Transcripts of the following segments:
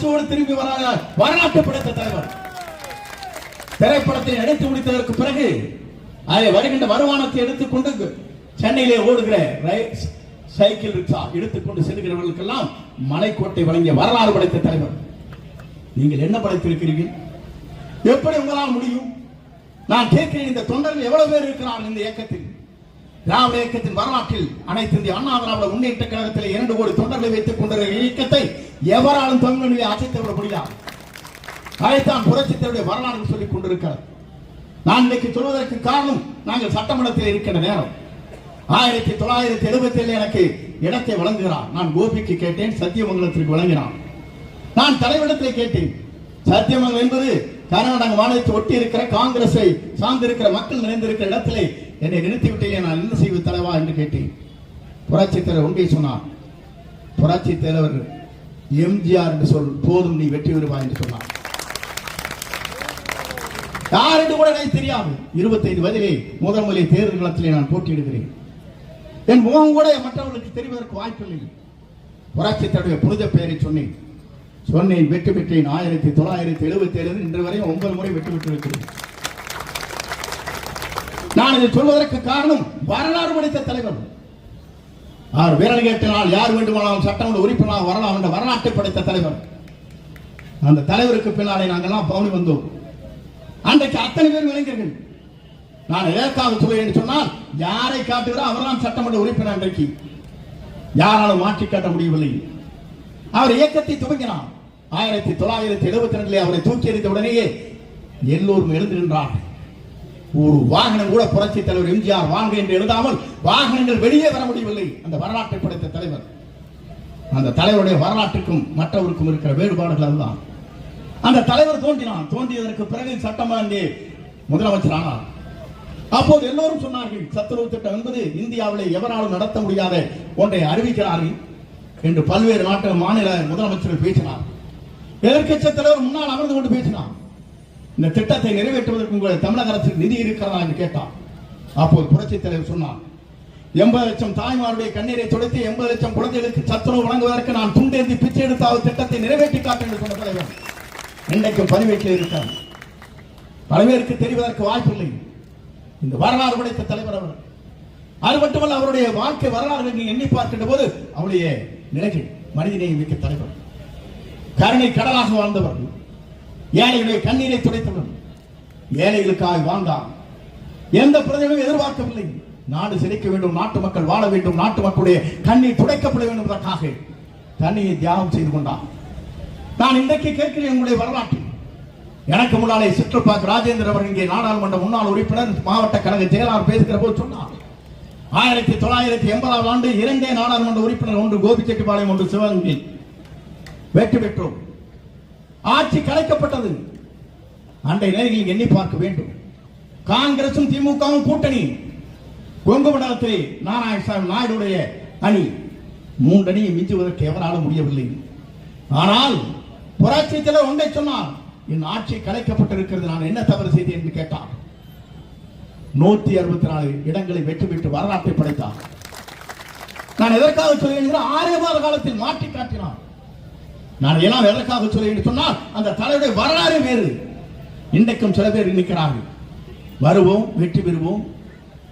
முதுகோடு திரும்பி வராங்க வரலாற்று படைத்த தலைவர். திரைப்படத்தை நடித்து முடித்ததற்கு பிறகு அதை வருகின்ற வருமானத்தை எடுத்துக்கொண்டு சென்னையிலே ஓடுகிற சைக்கிள் ரிக்ஷா எடுத்துக்கொண்டு செல்கிறவர்களுக்கெல்லாம் மலைக்கோட்டை வழங்கிய வரலாறு படைத்த தலைவர். நீங்கள் என்ன படைத்திருக்கிறீர்கள்? எப்படி உங்களால் முடியும்? நான் கேட்கிறேன் இந்த தொண்டர்கள் எவ்வளவு பேர் இருக்கிறார்கள் இந்த இயக்கத்தில்? திராவிட இயக்கத்தின் வரலாற்றில் அனைத்து இந்திய அண்ணா திராவிட முன்னேற்ற கழகத்தில் இரண்டு கோடி தொண்டர்களை வைத்துக் கொண்டிருக்கிற இயக்கத்தை எவராலும் தமிழனுடைய அசைத்து முடியாது அதைத்தான் புரட்சித்தருடைய வரலாறு சொல்லிக் கொண்டிருக்கிறார். நான் இன்னைக்கு சொல்வதற்கு காரணம் நாங்கள் சட்டமன்றத்தில் இருக்கின்ற நேரம். ஆயிரத்தி தொள்ளாயிரத்தி எழுபத்தி ஏழு எனக்கு இடத்தை வழங்குகிறார். நான் கோபிக்கு கேட்டேன் சத்தியமங்கலத்திற்கு வழங்கினான் நான் தலைவரிடத்தில் கேட்டேன் சத்தியமங்கலம் என்பது கர்நாடக மாநிலத்தை ஒட்டி இருக்கிற காங்கிரஸை சார்ந்திருக்கிற மக்கள் நிறைந்திருக்கிற இடத்திலே என்னை நிறுத்திவிட்டேன் நான் என்ன செய்வது தலைவா என்று கேட்டேன். புரட்சித்தலைவர் ஒன்றை சொன்னார். புரட்சித் தலைவர் எம்ஜிஆர் என்று சொல் போதும் நீ வெற்றி பெறுவாய் என்று சொன்னார். யார் என்று கூட எனக்கு தெரியாது. இருபத்தைந்து வயதிலே முதன்முறை தேர்தல் களத்திலே நான் போட்டியிடுகிறேன். என் முகம் கூட மற்றவர்களுக்கு தெரிவதற்கு வாய்ப்பில்லை. புரட்சித்தருடைய புனித பெயரை சொன்னேன். சொன்னேன் வெற்றி பெற்றேன். ஆயிரத்தி தொள்ளாயிரத்தி எழுபத்தி ஏழு இன்று வரை ஒன்பது முறை வெற்றி பெற்றிருக்கிறேன். நான் இதை சொல்வதற்கு காரணம் வரலாறு படைத்த தலைவர். அவர் விரல் கேட்டினால் யார் வேண்டுமானாலும் சட்டமன்ற உறுப்பினராக வரலாம் என்ற வரலாற்றை படைத்த தலைவர். அந்த தலைவருக்கு பின்னாலே நாங்கள்லாம் பவுனி வந்தோம். அன்றைக்கு அத்தனை பேர் இளைஞர்கள் நான் எதற்காக சொல்லுவேன் சொன்னால் யாரை காட்டுகிறோ அவர்தான் சட்டமன்ற உறுப்பினர் அன்றைக்கு. யாராலும் மாற்றி காட்ட முடியவில்லை. அவர் இயக்கத்தை துவங்கினார். ஆயிரத்தி தொள்ளாயிரத்தி எழுபத்தி ரெண்டிலே அவரை தூக்கி எறிந்த உடனேயே எல்லோரும் எழுந்திருந்தார்கள் ஒரு வாகனம் கூட புரட்சி தலைவர் எம்ஜிஆர் வாங்க என்று எழுதாமல் வாகனங்கள் வெளியே வர முடியவில்லை. அந்த வரலாற்றை படைத்த தலைவர். அந்த தலைவருடைய வரலாற்றுக்கும் மற்றவருக்கும் இருக்கிற வேறுபாடுகள் அதுதான். அந்த தலைவர் தோன்றினான். தோன்றியதற்கு பிறகு சட்டமன்ற முதலமைச்சர் ஆனார். அப்போது எல்லோரும் சொன்னார்கள் சத்துணவு திட்டம் என்பது இந்தியாவிலே எவராலும் நடத்த முடியாத ஒன்றை அறிவிக்கிறார்கள் என்று பல்வேறு நாட்டு மாநில முதலமைச்சர்கள் பேசினார். எதிர்கட்சி தலைவர் முன்னால் அமர்ந்து கொண்டு பேசினார். இந்த திட்டத்தை நிறைவேற்றுவதற்கு உங்கள் தமிழக அரசுக்கு நிதி இருக்கிறதா என்று கேட்டான். அப்போது புரட்சி தலைவர் சொன்னான் எண்பது லட்சம் தாய்மாருடைய கண்ணீரை துடைத்து எண்பது லட்சம் குழந்தைகளுக்கு சத்துணவு வழங்குவதற்கு நான் துண்டேந்தி பிச்சை எடுத்தாவது திட்டத்தை நிறைவேற்றி காட்டேன் என்று சொன்ன தலைவர் இன்றைக்கும் பதிவேட்டில் இருக்கார். பல பேருக்கு தெரிவதற்கு வாய்ப்பில்லை. இந்த வரலாறு படைத்த தலைவர் அவர். அது மட்டுமல்ல அவருடைய வாழ்க்கை வரலாறு நீ எண்ணி பார்க்கின்ற போது அவருடைய நிலைகள் மனிதநேயம் மிக்க தலைவர். கருணை கடலாக வாழ்ந்தவர். ஏழைகளுடைய கண்ணீரை துடைத்தவன். ஏழைகளுக்காக வாழ்ந்தான். எந்த பிரதிகளும் எதிர்பார்க்கவில்லை. நாடு சிரிக்க வேண்டும் நாட்டு மக்கள் வாழ வேண்டும் நாட்டு மக்களுடைய கண்ணீர் துடைக்கப்பட வேண்டும் என்பதற்காக தண்ணியை தியாகம் செய்து கொண்டான். நான் இன்றைக்கு கேட்கிறேன் உங்களுடைய வரலாற்று எனக்கு முன்னாலே சிற்றப்பாக் ராஜேந்திர அவர் இங்கே நாடாளுமன்ற முன்னாள் உறுப்பினர் மாவட்ட கழக செயலாளர் பேசுகிற போது சொன்னார். ஆயிரத்தி தொள்ளாயிரத்தி எண்பதாம் ஆண்டு இரண்டே நாடாளுமன்ற உறுப்பினர் ஒன்று கோபிச்செட்டிப்பாளையம் ஒன்று சிவகங்கை வெற்றி பெற்றோம். ஆட்சி கலைக்கப்பட்டது. அன்றைய நேரங்களில் எண்ணி பார்க்க வேண்டும். காங்கிரசும் திமுகவும் கூட்டணி. கொங்கு மண்டலத்திலே நாராயணசாமி நாயுடைய அணி. மூன்றணியை மிஞ்சுவதற்கு எவராலும் முடியவில்லை. ஆனால் புரட்சித்தில் ஒன்றை சொன்னார் என் ஆட்சி கலைக்கப்பட்டிருக்கிறது நான் என்ன தவறு செய்தேன்? என்று கேட்டார். நூத்தி அறுபத்தி நாலு இடங்களை வெற்றி பெற்று வரலாற்றை படைத்தார். நான் எதற்காக சொல்கிறேன் ஆறே மாத காலத்தில் மாற்றி காட்டினார். நான் எல்லாம் எதற்காக சொல்கிறேன் சொன்னால் அந்த தலைவருடைய வரலாறு வேறு. இன்றைக்கும் சில பேர் நிற்கிறார்கள். வருவோம் வெற்றி பெறுவோம்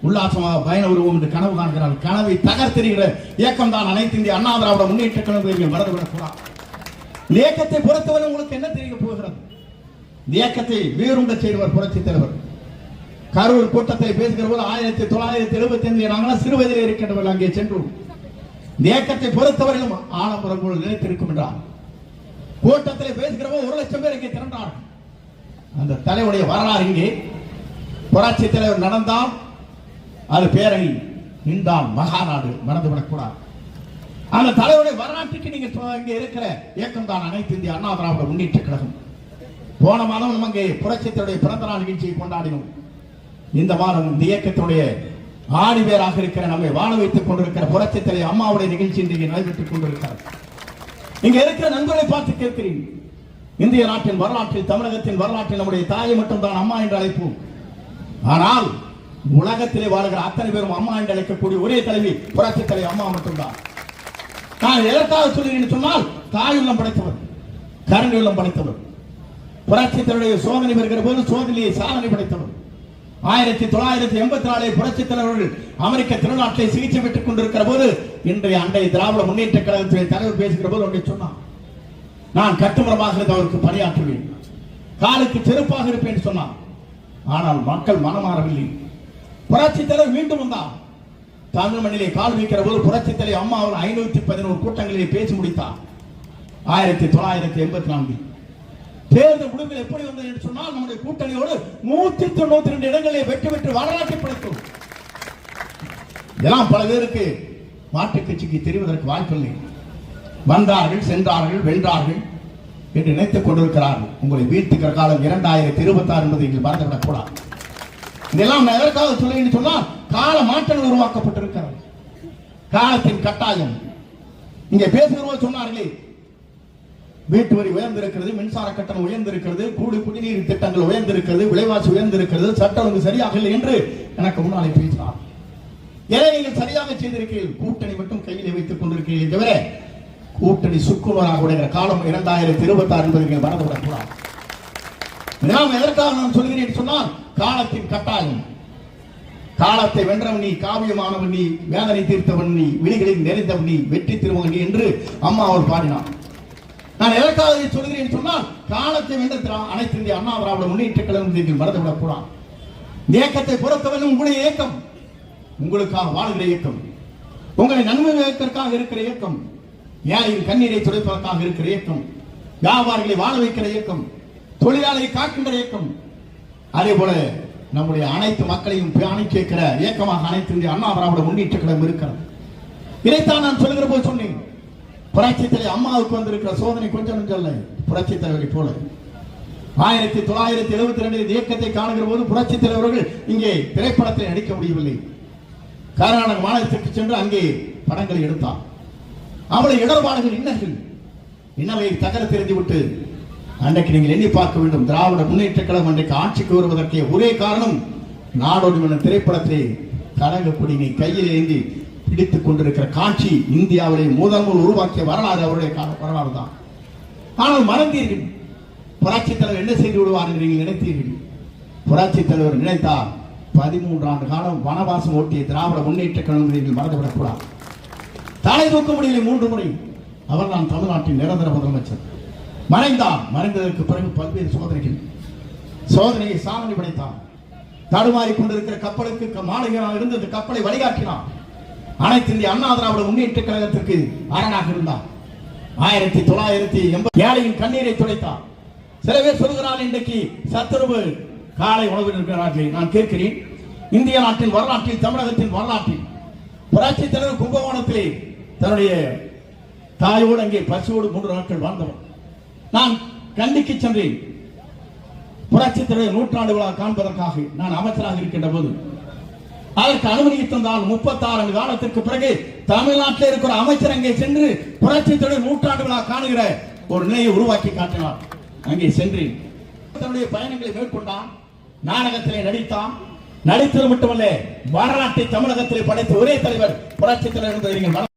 உல்லாசமாக பயணம் வருவோம் என்று கனவு காண்கிறார்கள். கனவை தகர்த்தெறிகிற இயக்கம் தான் அனைத்து இந்திய அண்ணா திராவிட முன்னேற்ற கனவு மறந்துவிடக்கூடாது இந்த இயக்கத்தை பொறுத்தவரை உங்களுக்கு என்ன தெரிய போகிறது? இந்த இயக்கத்தை வீருங்க செய்தவர் புரட்சி தலைவர். கரூர் கூட்டத்தை பேசுகிற போது ஆயிரத்தி தொள்ளாயிரத்தி எழுபத்தி ஐந்து நாங்களாம் சிறு வயதில் இருக்கின்றவர்கள் அங்கே சென்றோம். இந்த இயக்கத்தை பொறுத்தவரையிலும் ஆனப்புறம் நினைத்திருக்கும் என்றார் கூட்டத்தில் பேசுகிறவன் ஒரு லட்சம் பேர் இங்கே திரண்டான். அந்த தலைவருடைய வரலாறு இங்கே. புரட்சி தலைவர் நடந்தால் அது பேரணி நின்றால் மகாநாடு மறந்துவிடக்கூடாது. அந்த தலைவருடைய வரலாற்றுக்கு நீங்க இங்க இருக்கிற இயக்கம் தான் அனைத்து இந்திய அண்ணா திராவிட முன்னேற்ற கழகம். போன மாதம் நம்ம அங்கே புரட்சித்தருடைய பிறந்த நாள் நிகழ்ச்சியை கொண்டாடினோம். இந்த மாதம் இந்த இயக்கத்துடைய ஆடி பேராக இருக்கிற நம்மை வாழ வைத்துக் கொண்டிருக்கிற புரட்சித்தலை அம்மாவுடைய நிகழ்ச்சி இன்றைக்கு நடைபெற்றுக் கொண்டிருக்கிறார் இங்க இருக்கிற நண்பர்களை பார்த்து கேட்கிறேன். இந்திய நாட்டின் வரலாற்றில் தமிழகத்தின் வரலாற்றில் நம்முடைய தாயை மட்டும்தான் அம்மா என்று அழைப்போம். ஆனால் உலகத்திலே வாழ்கிற அத்தனை பேரும் அம்மா என்று அழைக்கக்கூடிய ஒரே தலைவி புரட்சி தலைவி அம்மா மட்டும்தான். நான் எதற்காக சொல்கிறேன் சொன்னால் தாயுள்ளம் படைத்தவர் கருணை உள்ளம் படைத்தவர். புரட்சி தலைவருடைய சோதனை வருகிற போது சோதனையை சாதனை படைத்தவர். ஆயிரத்தி தொள்ளாயிரத்தி எண்பத்தி நாலில் புரட்சி தலைவர்கள் அமெரிக்க திருநாட்டை சிகிச்சை பெற்றுக் கொண்டிருக்கிற போது இன்றைய அண்டை திராவிட முன்னேற்ற கழகத்திலே தலைவர் பேசுகிற போது ஒன்றை நான் கட்டுமரமாக இருந்து அவருக்கு பணியாற்றுவேன். காலுக்கு செருப்பாக இருப்பேன் சொன்னான் ஆனால் மக்கள் மனமாறவில்லை புரட்சி தலைவர் மீண்டும் வந்தான் தமிழ் மண்ணிலே கால் வைக்கிற போது புரட்சி தலைவர் அம்மா அவர் ஐநூத்தி பதினோரு கூட்டங்களிலே பேசி முடித்தார். ஆயிரத்தி தொள்ளாயிரத்தி எண்பத்தி நான்கில் தேர்தல் முடிவுகள் எப்படி வந்தது என்று சொன்னால் நம்முடைய கூட்டணியோடு நூத்தி தொண்ணூத்தி ரெண்டு இடங்களை வெற்றி பெற்று வரலாற்றை படுத்தும். இதெல்லாம் பல பேருக்கு மாற்றுக் கட்சிக்கு தெரிவதற்கு வாய்ப்பில்லை வந்தார்கள் சென்றார்கள் வென்றார்கள் என்று நினைத்துக் கொண்டிருக்கிறார்கள். உங்களை வீழ்த்துக்கிற காலம் இரண்டாயிரத்தி இருபத்தி ஆறு என்பதை நீங்கள் மறந்துவிடக் கூடாது. இதெல்லாம் நான் எதற்காக சொல்லுகிறேன் சொன்னால் கால மாற்றங்கள் உருவாக்கப்பட்டிருக்கிறது. காலத்தின் கட்டாயம். இங்கே பேசுகிறவங்க சொன்னார்களே வீட்டு வரி உயர்ந்திருக்கிறது மின்சார கட்டணம் உயர்ந்திருக்கிறது கூடு குடிநீர் திட்டங்கள் உயர்ந்திருக்கிறது விலைவாசி உயர்ந்திருக்கிறது சட்டம் ஒழுங்கு சரியாக இல்லை என்று எனக்கு முன்னாலே பேசினார். ஏன் நீங்கள் சரியாக செய்திருக்கீர்கள் கூட்டணி மட்டும் கையிலே வைத்துக் கொண்டிருக்கிறீர்கள் தவிர கூட்டணி சுக்குநூறாக உடைகிற காலம் இரண்டாயிரத்தி இருபத்தி ஆறு என்பதை நீங்கள் மறந்துவிடக்கூடாது நாம் எதற்காக நான் சொல்கிறேன் சொன்னால் காலத்தின் கட்டாயம். காலத்தை வென்றவன் நீ காவியமானவன் நீ வேதனை தீர்த்தவன் நீ விழிகளில் நிறைந்தவன் நீ வெற்றி திருமகன் நீ என்று அம்மா அவர் பாடினான் நான் எதற்காக சொல்கிறேன் சொன்னால் காலத்தை வென்ற அனைத்து இந்திய அண்ணா திராவிட முன்னேற்ற கழகம் மறந்துவிடக் கூடாது இந்த இயக்கத்தை பொறுத்தவரை உங்களுடைய இயக்கம் உங்களுக்காக வாழ்கிற இயக்கம் உங்களை நன்மை வைப்பதற்காக இருக்கிற இயக்கம் ஏழையின் கண்ணீரை துடைப்பதற்காக இருக்கிற இயக்கம் வியாபாரிகளை வாழ வைக்கிற இயக்கம் தொழிலாளியை காக்கின்ற இயக்கம் அதே போல நம்முடைய அனைத்து மக்களையும் பேணி கேட்கிற இயக்கமாக அனைத்து இந்திய அண்ணா திராவிட முன்னேற்ற கழகம் இருக்கிறது. இதைத்தான் நான் சொல்லுகிற போது சொன்னேன். புரட்சி தலைவர் அம்மாவுக்கு வந்திருக்கிற சோதனை கொஞ்சம் நெஞ்சம் புரட்சி தலைவரை போல. ஆயிரத்தி தொள்ளாயிரத்தி எழுபத்தி ரெண்டு இயக்கத்தை காணுகிற போது புரட்சி தலைவர்கள் இங்கே திரைப்படத்தில் நடிக்க முடியவில்லை. கர்நாடக மாநிலத்திற்கு சென்று அங்கே படங்களை எடுத்தார் அவளை இடர்பாடுகள் இன்னர்கள் இன்னவை தகர தெரிந்து விட்டு அன்றைக்கு நீங்கள் எண்ணி பார்க்க வேண்டும் திராவிட முன்னேற்ற கழகம் அன்றைக்கு ஆட்சிக்கு வருவதற்கே ஒரே காரணம் நாடோடி திரைப்படத்தை கழக கொடியை கையில் ஏந்தி பிடித்துக் கொண்டிருக்கிற காட்சி இந்தியாவிலே முதல் உருவாக்கிய வரலாறு அவருடைய வரலாறு தான். ஆனால் மறந்தீர்கள். புராட்சி தலைவர் என்ன செய்து விடுவார் என்று நீங்கள் நினைத்தீர்கள். புராட்சி தலைவர் நினைத்தார். பதிமூன்று ஆண்டு காலம் வனவாசம் ஓட்டிய திராவிட முன்னேற்ற கழகம் நீங்கள் மறந்துவிடக்கூடாது. தலை தூக்க முடியலை மூன்று முறை. அவர் தான் தமிழ்நாட்டின் நிரந்தர முதலமைச்சர். மறைந்தார். மறைந்ததற்கு பிறகு பல்வேறு சோதனைகள். சோதனையை சாதனை படைத்தார் தடுமாறி கொண்டிருக்கிற கப்பலுக்கு மாளிகையாக இருந்து அந்த கப்பலை வழிகாட்டினார் அனைத்து இந்திய அண்ணா திராவிட முன்னேற்ற கழகத்திற்கு அரணாக இருந்தார். ஆயிரத்தி தொள்ளாயிரத்தி எண்பத்தி ஏழையின் கண்ணீரை துடைத்தார். சில பேர் சொல்கிறார் இன்றைக்கு சத்துருவு காலை உணவு இருக்கிறார்கள் நான் கேட்கிறேன். இந்திய நாட்டின் வரலாற்றில் தமிழகத்தின் வரலாற்றில் புரட்சி தலைவர் கும்பகோணத்திலே தன்னுடைய தாயோடு அங்கே பசுவோடு மூன்று நாட்கள் வாழ்ந்தவர். நான் கண்டிக்கு சென்றேன். புரட்சி தலைவர் நூற்றாண்டு விழா காண்பதற்காக நான் அமைச்சராக இருக்கின்ற போது அதற்கு அனுமதி தந்தால் முப்பத்தாறு ஆண்டு காலத்திற்கு பிறகு தமிழ்நாட்டில் இருக்கிற அமைச்சர் அங்கே சென்று புரட்சி தொழில் நூற்றாண்டு விழா காணுகிற ஒரு நிலையை உருவாக்கி காட்டினார். அங்கே சென்று தன்னுடைய பயணங்களை மேற்கொண்டான். நாடகத்திலே நடித்தான். நடித்தது மட்டுமல்ல வரலாற்றை தமிழகத்திலே படைத்த ஒரே தலைவர் புரட்சி தலைவர் என்பதை நீங்கள்